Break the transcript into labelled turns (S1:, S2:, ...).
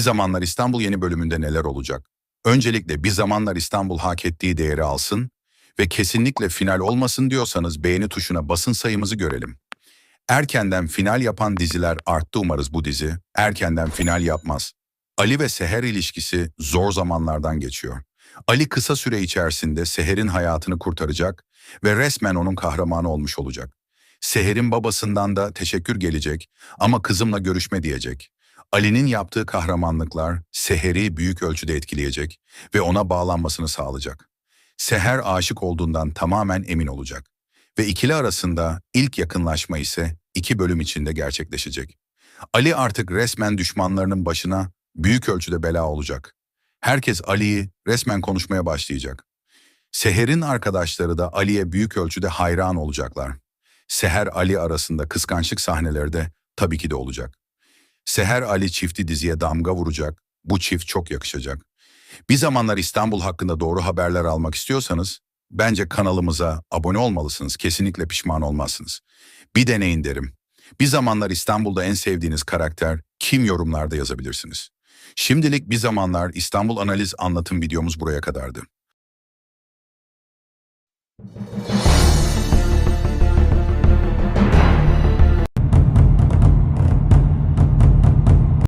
S1: Zamanlar İstanbul yeni bölümünde neler olacak? Öncelikle Bir Zamanlar İstanbul hak ettiği değeri alsın ve kesinlikle final olmasın diyorsanız beğeni tuşuna basın sayımızı görelim. Erkenden final yapan diziler arttı umarız bu dizi. Erkenden final yapmaz. Ali ve Seher ilişkisi zor zamanlardan geçiyor. Ali kısa süre içerisinde Seher'in hayatını kurtaracak ve resmen onun kahramanı olmuş olacak. Seher'in babasından da teşekkür gelecek ama kızımla görüşme diyecek. Ali'nin yaptığı kahramanlıklar Seher'i büyük ölçüde etkileyecek ve ona bağlanmasını sağlayacak. Seher aşık olduğundan tamamen emin olacak. Ve ikili arasında ilk yakınlaşma ise iki bölüm içinde gerçekleşecek. Ali artık resmen düşmanlarının başına büyük ölçüde bela olacak. Herkes Ali'yi resmen konuşmaya başlayacak. Seher'in arkadaşları da Ali'ye büyük ölçüde hayran olacaklar. Seher Ali arasında kıskançlık sahneleri de tabii ki de olacak. Seher Ali çifti diziye damga vuracak. Bu çift çok yakışacak. Bir zamanlar İstanbul hakkında doğru haberler almak istiyorsanız bence kanalımıza abone olmalısınız. Kesinlikle pişman olmazsınız. Bir deneyin derim. Bir zamanlar İstanbul'da en sevdiğiniz karakter kim yorumlarda yazabilirsiniz. Şimdilik bir zamanlar İstanbul analiz anlatım videomuz buraya kadardı.